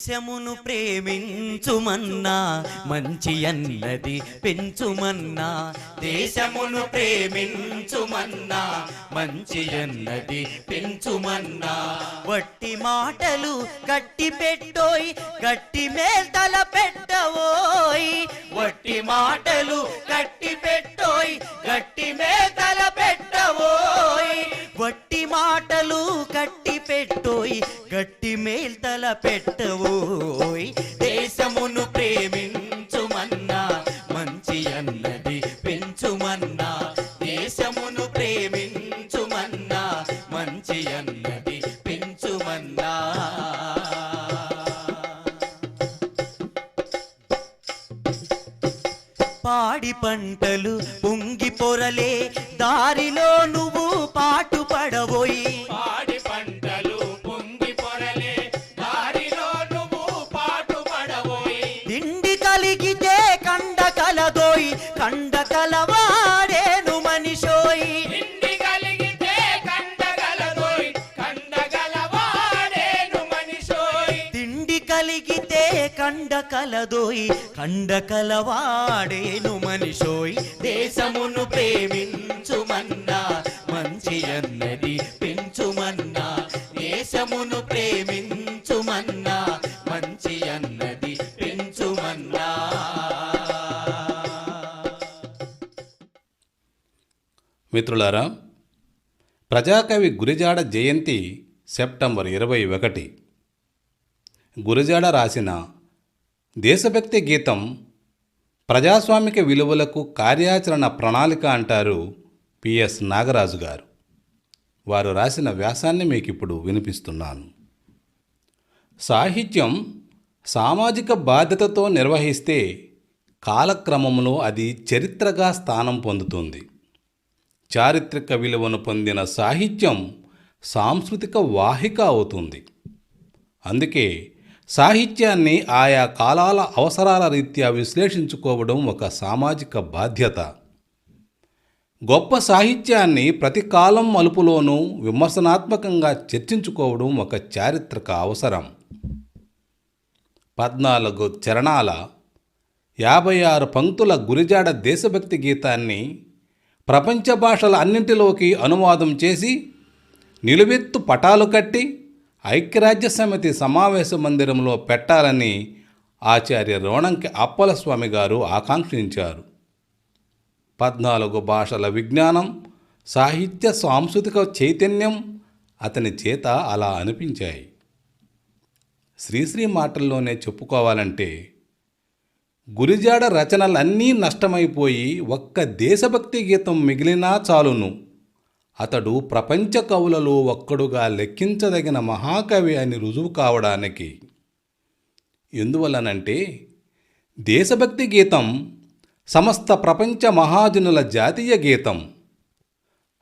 దేశమును ప్రేమించుమన్నా మంచి అన్నది పెంచుమన్నా దేశమును ప్రేమించుమన్నా మంచి అన్నది పెంచుమన్నా. వట్టి మాటలు గట్టి పెట్టోయ్ గట్టి మేల్తల పెట్టవోయ్ వట్టి మాటలు గట్టి పెట్టోయ్ గట్టి మేల్తల పెట్టవోయ్ వట్టి మాటలు పెట్టోయ్ గట్టి మేల్తల పెట్టవోయ్. దేశమును ప్రేమించుమన్నా మంచి అన్నది పెంచుమన్నా. దేశమును ప్రేమించుమన్నా మంచి అన్నది పెంచుమన్నా. పాడి పంటలు పొంగి పొరలే దారిలో నువ్వు కలదోయి కండ కలవాడేను మనిషోయి. దేశమును ప్రేమించుమన్నా మంచి అన్నది పెంచుమన్నా. దేశమును ప్రేమించుమన్నా మంచి అన్నది పెంచుమన్నా. మిత్రులారా ప్రజాకవి గురిజాడ జయంతి సెప్టెంబర్ ఇరవై ఒకటి. గురిజాడ రాసిన దేశభక్తి గీతం ప్రజాస్వామిక విలువలకు కార్యాచరణ ప్రణాళిక అంటారు పిఎస్ నాగరాజు గారు. వారు రాసిన వ్యాసాన్ని మీకు ఇప్పుడు వినిపిస్తున్నాను. సాహిత్యం సామాజిక బాధ్యతతో నిర్వహిస్తే కాలక్రమంలో అది చరిత్రగా స్థానం పొందుతుంది. చారిత్రక విలువను పొందిన సాహిత్యం సాంస్కృతిక వాహిక అవుతుంది. అందుకే సాహిత్యాన్ని ఆయా కాలాల అవసరాల రీత్యా విశ్లేషించుకోవడం ఒక సామాజిక బాధ్యత. గొప్ప సాహిత్యాన్ని ప్రతి కాలం మలుపులోనూ విమర్శనాత్మకంగా చర్చించుకోవడం ఒక చారిత్రక అవసరం. పద్నాలుగు చరణాల యాభై ఆరు పంక్తుల గురిజాడ దేశభక్తి గీతాన్ని ప్రపంచ భాషల అన్నింటిలోకి అనువాదం చేసి నిలువెత్తు పటాలు కట్టి ఐక్యరాజ్య సమితి సమావేశ మందిరంలో పెట్టాలని ఆచార్య రోణంకి అప్పలస్వామి గారు ఆకాంక్షించారు. పద్నాలుగు భాషల విజ్ఞానం సాహిత్య సాంస్కృతిక చైతన్యం అతని చేత అలా అనిపించాయి. శ్రీశ్రీ మాటల్లోనే చెప్పుకోవాలంటే గురిజాడ రచనలన్నీ నష్టమైపోయి ఒక్క దేశభక్తి గీతం మిగిలినా చాలును. అతడు ప్రపంచ కవులలో ఒక్కడుగా లెక్కించదగిన మహాకవి అని రుజువు కావడానికి. ఎందువలనంటే దేశభక్తి గీతం సమస్త ప్రపంచ మహాజనుల జాతీయ గీతం.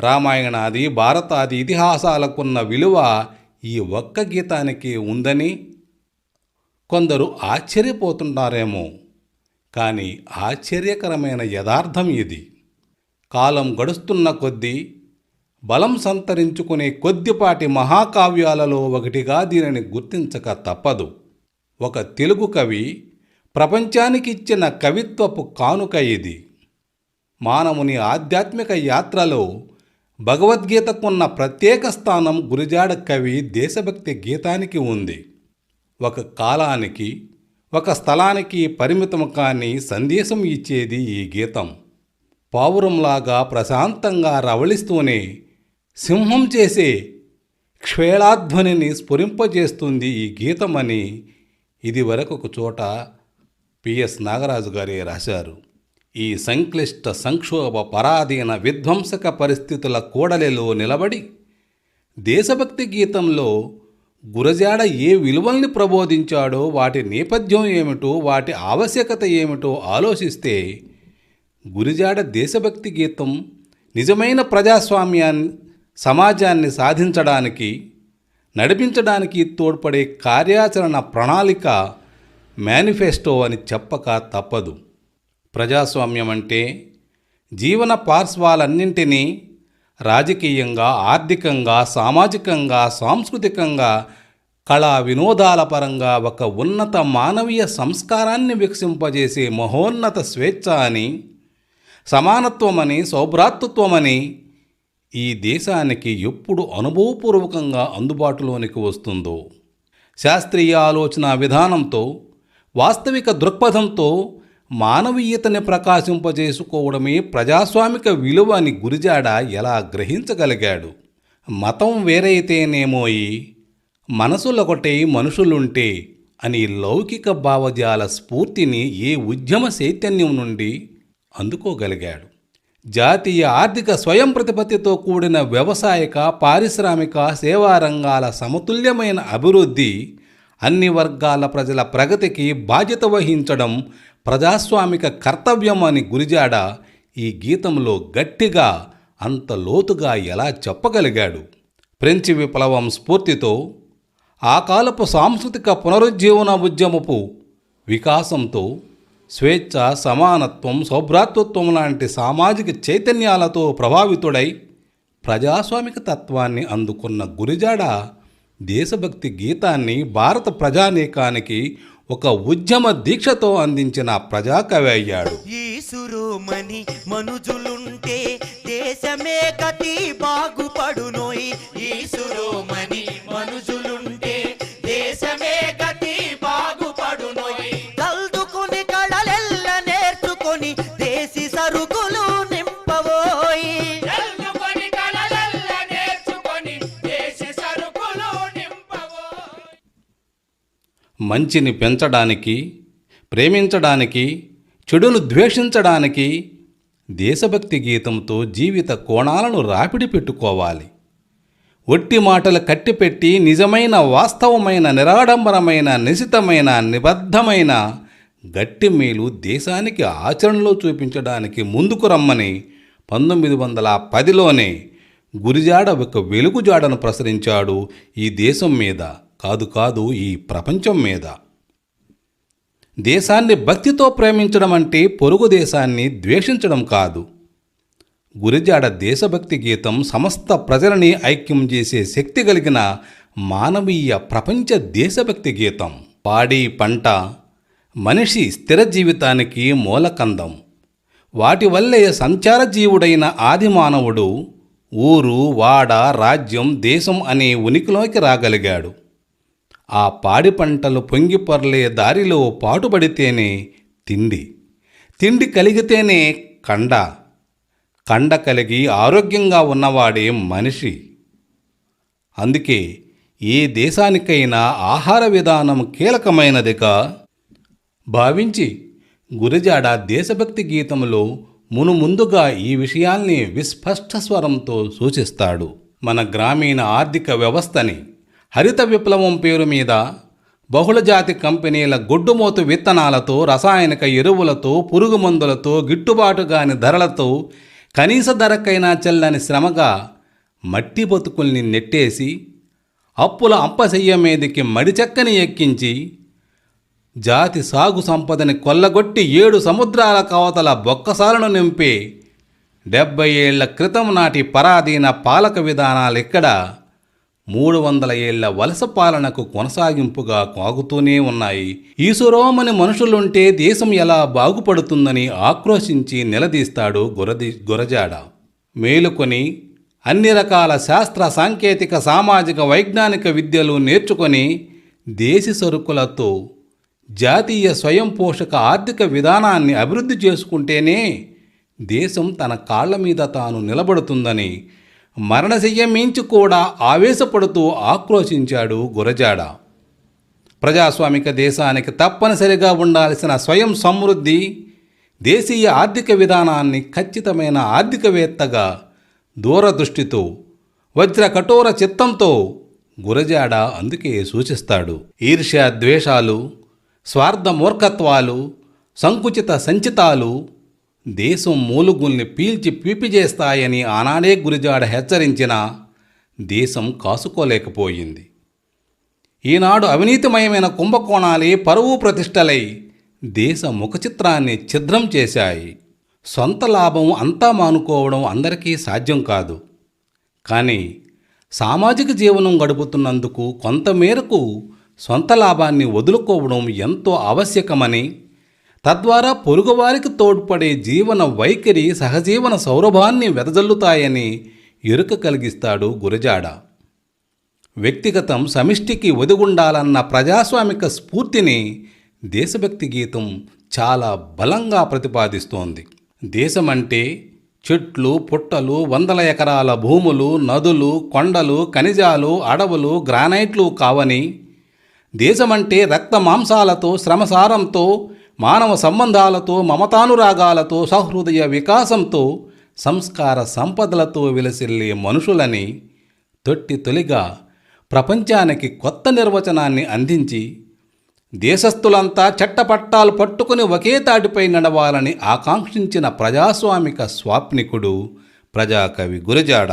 రామాయణాది భారతాది ఇతిహాసాలకున్న విలువ ఈ ఒక్క గీతానికి ఉందని కొందరు ఆశ్చర్యపోతుంటారేమో. కానీ ఆశ్చర్యకరమైన యథార్థం ఇది. కాలం గడుస్తున్న కొద్దీ బలం సంతరించుకునే కొద్దిపాటి మహాకావ్యాలలో ఒకటిగా దీనిని గుర్తించక తప్పదు. ఒక తెలుగు కవి ప్రపంచానికి ఇచ్చిన కవిత్వపు కానుక ఇది. మానవుని ఆధ్యాత్మిక యాత్రలో భగవద్గీతకున్న ప్రత్యేక స్థానం గురిజాడ కవి దేశభక్తి గీతానికి ఉంది. ఒక కాలానికి ఒక స్థలానికి పరిమితం కాని సందేశం ఇచ్చేది ఈ గీతం. పావురంలాగా ప్రశాంతంగా రవళిస్తూనే సింహం చేసే క్షేళాధ్వనిని స్ఫురింపజేస్తుంది ఈ గీతమని ఇది వరకు ఒక చోట పిఎస్ నాగరాజు గారే రాశారు. ఈ సంక్లిష్ట సంక్షోభ పరాధీన విధ్వంసక పరిస్థితుల కూడలిలో నిలబడి దేశభక్తి గీతంలో గురజాడ ఏ విలువల్ని ప్రబోధించాడో వాటి నేపథ్యం ఏమిటో వాటి ఆవశ్యకత ఏమిటో ఆలోచిస్తే గురిజాడ దేశభక్తి గీతం నిజమైన ప్రజాస్వామ్యాన్ని సమాజాన్ని సాధించడానికి నడిపించడానికి తోడ్పడే కార్యాచరణ ప్రణాళిక మేనిఫెస్టో అని చెప్పక తప్పదు. ప్రజాస్వామ్యం అంటే జీవన పార్శ్వాలన్నింటినీ రాజకీయంగా ఆర్థికంగా సామాజికంగా సాంస్కృతికంగా కళా వినోదాల పరంగా ఒక ఉన్నత మానవీయ సంస్కారాన్ని వికసింపజేసే మహోన్నత స్వేచ్ఛ అని సమానత్వమని సౌభ్రాతృత్వమని ఈ దేశానికి ఎప్పుడు అనుభవపూర్వకంగా అందుబాటులోనికి వస్తుందో శాస్త్రీయ ఆలోచన విధానంతో వాస్తవిక దృక్పథంతో మానవీయతని ప్రకాశింపజేసుకోవడమే ప్రజాస్వామిక విలువ అని గురిజాడ ఎలా గ్రహించగలిగాడు? మతం వేరైతేనేమోయి మనసులొకటే మనుషులుంటే అని లౌకిక భావజాల స్ఫూర్తిని ఏ ఉద్యమ చైతన్యం నుండి అందుకోగలిగాడు. జాతీయ ఆర్థిక స్వయం ప్రతిపత్తితో కూడిన వ్యవసాయక పారిశ్రామిక సేవా రంగాల సమతుల్యమైన అభివృద్ధి అన్ని వర్గాల ప్రజల ప్రగతికి బాధ్యత వహించడం ప్రజాస్వామిక కర్తవ్యం అని గురిజాడ ఈ గీతంలో గట్టిగా అంత లోతుగా ఎలా చెప్పగలిగాడు? ఫ్రెంచి విప్లవం స్ఫూర్తితో ఆ కాలపు సాంస్కృతిక పునరుజ్జీవన ఉద్యమపు వికాసంతో స్వేచ్ఛ సమానత్వం సౌభ్రాతృత్వం లాంటి సామాజిక చైతన్యాలతో ప్రభావితుడై ప్రజాస్వామిక తత్వాన్ని అందుకున్న గురిజాడ దేశభక్తి గీతాన్ని భారత ప్రజానీకానికి ఒక ఉద్యమ దీక్షతో అందించిన ప్రజాకవి అయ్యాడు. ఈసురోమని మనుజులుంటే దేశమే కతి బాగుపడునోయ్. ఈసురోమని మంచిని పెంచడానికి ప్రేమించడానికి చెడును ద్వేషించడానికి దేశభక్తి గీతంతో జీవిత కోణాలను రాపిడి పెట్టుకోవాలి. ఒట్టి మాటలు కట్టిపెట్టి నిజమైన వాస్తవమైన నిరాడంబరమైన నిశితమైన నిబద్ధమైన గట్టి మేలు దేశానికి ఆచరణలో చూపించడానికి ముందుకు రమ్మని పంతొమ్మిది వందల పదిలోనే గురిజాడ ఒక వెలుగుజాడను ప్రసరించాడు ఈ దేశం మీద. కాదు కాదు ఈ ప్రపంచం మీద. దేశాన్ని భక్తితో ప్రేమించడం అంటే పొరుగు దేశాన్ని ద్వేషించడం కాదు. గురిజాడ దేశభక్తి గీతం సమస్త ప్రజలని ఐక్యం చేసే శక్తి కలిగిన మానవీయ ప్రపంచ దేశభక్తి గీతం. పాడి పంట మనిషి స్థిర జీవితానికి మూలకందం. వాటి వల్లే సంచార జీవుడైన ఆది మానవుడు ఊరు వాడ రాజ్యం దేశం అనే ఉనికిలోకి రాగలిగాడు. ఆ పాడి పంటలు పొంగిపొరలే దారిలో పాటుపడితేనే తిండి. తిండి కలిగితేనే కండ. కండ కలిగి ఆరోగ్యంగా ఉన్నవాడే మనిషి. అందుకే ఏ దేశానికైనా ఆహార విధానం కీలకమైనదిగా భావించి గురిజాడ దేశభక్తి గీతంలో మునుముందుగా ఈ విషయాల్ని విస్పష్ట స్వరంతో సూచిస్తాడు మన గ్రామీణ ఆర్థిక వ్యవస్థని. హరిత విప్లవం పేరు మీద బహుళజాతి కంపెనీల గొడ్డుమోతు విత్తనాలతో రసాయనిక ఎరువులతో పురుగు మందులతో గిట్టుబాటు కాని ధరలతో కనీస ధరకైనా చెల్లని శ్రమగా మట్టి బతుకుల్ని నెట్టేసి అప్పుల అంపశయ్య మీదికి మడిచెక్కని ఎక్కించి జాతి సాగు సంపదని కొల్లగొట్టి ఏడు సముద్రాల కవతల బొక్కసాలను నింపే డెబ్బై ఏళ్ళ క్రితం నాటి పరాధీన పాలక విధానాలు ఇక్కడ మూడు వందల ఏళ్ళ వలస పాలనకు కొనసాగింపుగా కాగుతూనే ఉన్నాయి. ఈశ్వరోమని మనుషులుంటే దేశం ఎలా బాగుపడుతుందని ఆక్రోశించి నిలదీస్తాడు గురది గురజాడ. మేలుకొని అన్ని రకాల శాస్త్ర సాంకేతిక సామాజిక వైజ్ఞానిక విద్యలు నేర్చుకొని దేశ సరుకులతో జాతీయ స్వయం పోషక ఆర్థిక విధానాన్ని అభివృద్ధి చేసుకుంటేనే దేశం తన కాళ్ళ మీద తాను నిలబడుతుందని మరణశయ్య మించి కూడా ఆవేశపడుతూ ఆక్రోశించాడు గురజాడ. ప్రజాస్వామిక దేశానికి తప్పనిసరిగా ఉండాల్సిన స్వయం సమృద్ధి దేశీయ ఆర్థిక విధానాన్ని ఖచ్చితమైన ఆర్థికవేత్తగా దూరదృష్టితో వజ్ర కఠోర చిత్తంతో గురజాడ అందుకే సూచిస్తాడు. ఈర్ష్య ద్వేషాలు స్వార్థ మూర్ఖత్వాలు సంకుచిత సంచితాలు దేశం మూలుగుల్ని పీల్చి పీపిచేస్తాయని ఆనాడే గురిజాడ హెచ్చరించినా దేశం కాసుకోలేకపోయింది. ఈనాడు అవినీతిమయమైన కుంభకోణాలే పరువు ప్రతిష్టలై దేశ ముఖచిత్రాన్ని ఛిద్రం చేశాయి. సొంత లాభం అంతా మానుకోవడం అందరికీ సాధ్యం కాదు. కానీ సామాజిక జీవనం గడుపుతున్నందుకు కొంతమేరకు సొంత లాభాన్ని వదులుకోవడం ఎంతో ఆవశ్యకమని తద్వారా పొరుగువారికి తోడ్పడే జీవన వైఖరి సహజీవన సౌరభాన్ని వెదజల్లుతాయని ఎరుక కలిగిస్తాడు గురజాడ. వ్యక్తిగతం సమిష్టికి ఒదిగుండాలన్న ప్రజాస్వామిక స్ఫూర్తిని దేశభక్తి గీతం చాలా బలంగా ప్రతిపాదిస్తోంది. దేశమంటే చెట్లు పుట్టలు వందల ఎకరాల భూములు నదులు కొండలు ఖనిజాలు అడవులు గ్రానైట్లు కావని దేశమంటే రక్త మాంసాలతో శ్రమసారంతో మానవ సంబంధాలతో మమతానురాగాలతో సహృదయ వికాసంతో సంస్కార సంపదలతో విలసిల్లే మనుషులని తొట్టి తొలిగా ప్రపంచానికి కొత్త నిర్వచనాన్ని అందించి దేశస్థులంతా చట్టపట్టాలు పట్టుకుని ఒకే తాటిపై నడవాలని ఆకాంక్షించిన ప్రజాస్వామిక స్వాప్నికుడు ప్రజాకవి గురజాడ.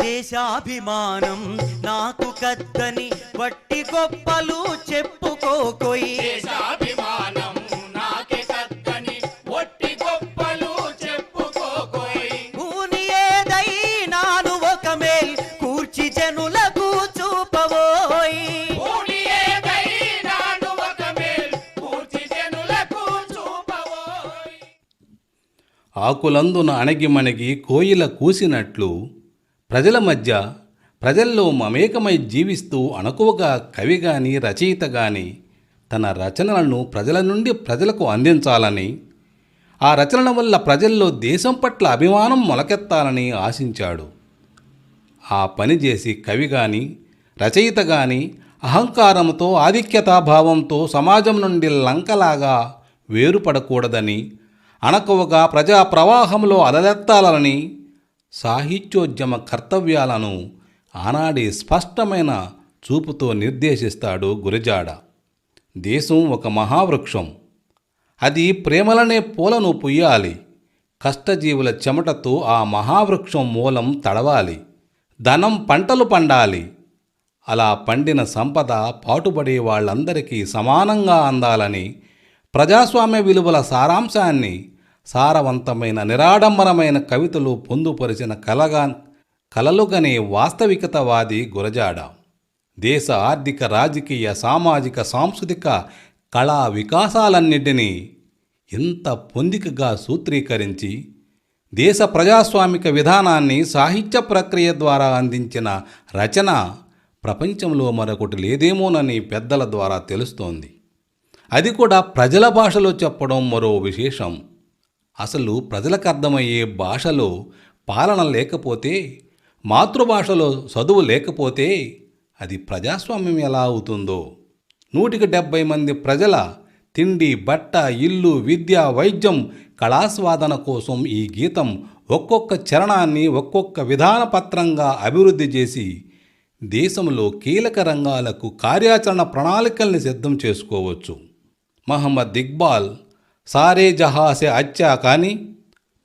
దేశాభిమానం నాకు కద్దని వట్టి గొప్పలు చెప్పుకోకోయి దేశాభిమానం నాకే కద్దని ఒట్టి గొప్పలు చెప్పుకోకోయ్ భూని ఏదైనాను ఒక మేల్ కూర్చి జనులకు చూపవోయి భూమి ఏదైనాను ఒక మేల్ పూర్తి జనులకు చూపవోయ్ ఆకులందున అణగిమణగి కోయిల కూసినట్లు ప్రజల మధ్య ప్రజల్లో మమేకమై జీవిస్తూ అణకువగా కవి గాని రచయిత గాని తన రచనలను ప్రజల నుండి ప్రజలకు అందించాలని ఆ రచనల వల్ల ప్రజల్లో దేశం పట్ల అభిమానం మొలకెత్తాలని ఆశించాడు. ఆ పని చేసి కవి గాని రచయిత గాని అహంకారంతో ఆధిక్యతాభావంతో సమాజం నుండి లంకలాగా వేరుపడకూడదని అణకువగా ప్రజా ప్రవాహంలో అలలెత్తాలని సాహిత్యోద్యమ కర్తవ్యాలను ఆనాడే స్పష్టమైన చూపుతో నిర్దేశిస్తాడు గురజాడ. దేశం ఒక మహావృక్షం. అది ప్రేమలనే పూలను పుయ్యాలి. కష్టజీవుల చెమటతో ఆ మహావృక్షం మూలం తడవాలి. ధనం పంటలు పండాలి. అలా పండిన సంపద పాటుపడే వాళ్ళందరికీ సమానంగా అందాలని ప్రజాస్వామ్య విలువల సారాంశాన్ని సారవంతమైన నిరాడంబరమైన కవితలు పొందుపరిచిన కలగా కలలుగనే వాస్తవికతవాది గురజాడ. దేశ ఆర్థిక రాజకీయ సామాజిక సాంస్కృతిక కళా వికాసాలన్నిటినీ ఇంత పొందికగా సూత్రీకరించి దేశ ప్రజాస్వామిక విధానాన్ని సాహిత్య ప్రక్రియ ద్వారా అందించిన రచన ప్రపంచంలో మరొకటి లేదేమోనని పెద్దల ద్వారా తెలుస్తోంది. అది కూడా ప్రజల భాషలో చెప్పడం మరో విశేషం. అసలు ప్రజలకు అర్థమయ్యే భాషలో పాలన లేకపోతే మాతృభాషలో చదువు లేకపోతే అది ప్రజాస్వామ్యం ఎలా అవుతుందో? నూటికి డెబ్భై మంది ప్రజల తిండి బట్ట ఇల్లు విద్య వైద్యం కళాస్వాదన కోసం ఈ గీతం ఒక్కొక్క చరణాన్ని ఒక్కొక్క విధానపత్రంగా అభివృద్ధి చేసి దేశంలో కీలక రంగాలకు కార్యాచరణ ప్రణాళికల్ని సిద్ధం చేసుకోవచ్చు. మహమ్మద్ ఇక్బాల్ సారే జహాసే అచ్చా కానీ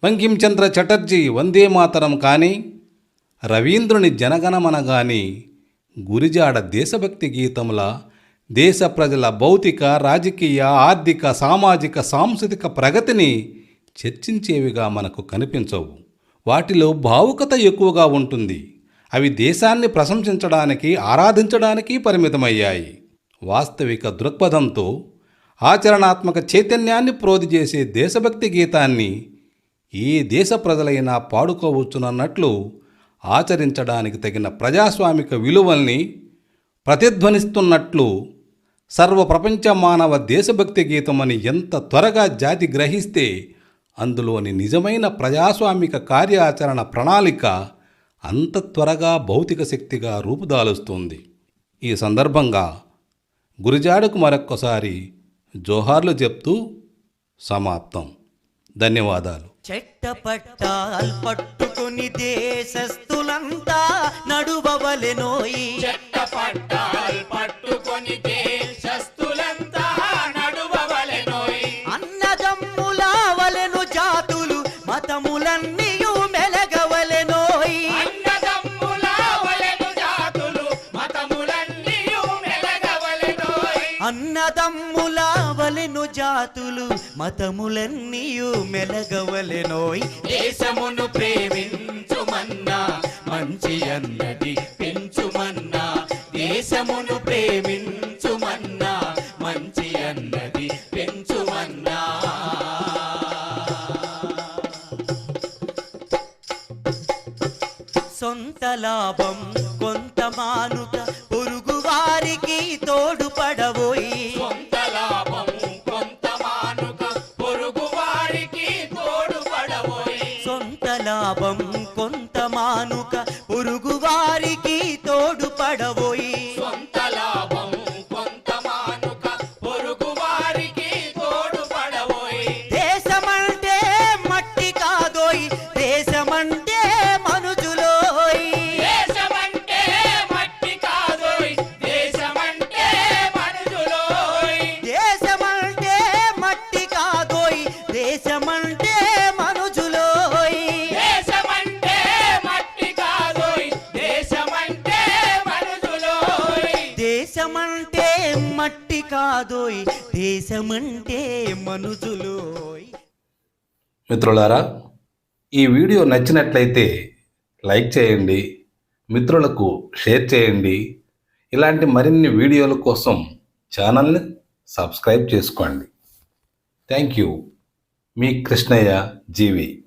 బంకించంద్ర చటర్జీ వందే మాతరం కానీ రవీంద్రుని జనగణమన గాని గురిజాడ దేశభక్తి గీతముల దేశ ప్రజల భౌతిక రాజకీయ ఆర్థిక సామాజిక సాంస్కృతిక ప్రగతిని చర్చించేవిగా మనకు కనిపించవు. వాటిలో భావుకత ఎక్కువగా ఉంటుంది. అవి దేశాన్ని ప్రశంసించడానికి ఆరాధించడానికి పరిమితమయ్యాయి. వాస్తవిక దృక్పథంతో ఆచరణాత్మక చైతన్యాన్ని ప్రోధి చేసే దేశభక్తి గీతాన్ని ఏ దేశ ప్రజలైనా పాడుకోవచ్చునన్నట్లు ఆచరించడానికి తగిన ప్రజాస్వామిక విలువల్ని ప్రతిధ్వనిస్తున్నట్లు సర్వ ప్రపంచ మానవ దేశభక్తి గీతమని ఎంత త్వరగా జాతి గ్రహిస్తే అందులోని నిజమైన ప్రజాస్వామిక కార్యాచరణ ప్రణాళిక అంత త్వరగా భౌతిక శక్తిగా రూపుదాలుస్తుంది. ఈ సందర్భంగా గురిజాడకు మరొక్కసారి జోహార్లు చెప్తూ సమాప్తం. ధన్యవాదాలు. చెట్టపట్టాల్ పట్టుకుని దేశస్థులంతా నడువవలెనోయి చెట్ట పట్టాల్ పట్టుకొని దేశస్తులంతా నడువవలెనోయ్ అన్నదమ్ముల వలెను జాతులు మతములన్నీయు మెలగవలెనోయి అన్నదమ్ముల వలెను జాతులు మతములన్నీయు మెలగవలెనోయ్ అన్నదమ్ముల వలెను జాతులు మతములన్నీయు మెలగవలెనోయ్ దేశమును ప్రేమించుమన్నా మంచి అన్నది పెంచుమన్నా దేశమును ప్రేమించుమన్నా మంచి అన్నది పెంచుమన్నా. సొంత లాభం కొంత మానుక పొరుగు వారికి తోడుపడబోయి సొంత కొంత మాన కాదోయ్ దేశమంటే మనుషులోయ్ మిత్రులారా ఈ వీడియో నచ్చినట్లయితే లైక్ చేయండి మిత్రులకు షేర్ చేయండి. ఇలాంటి మరిన్ని వీడియోల కోసం ఛానల్ని సబ్స్క్రైబ్ చేసుకోండి. Thank you. Me Krishnaiah G V.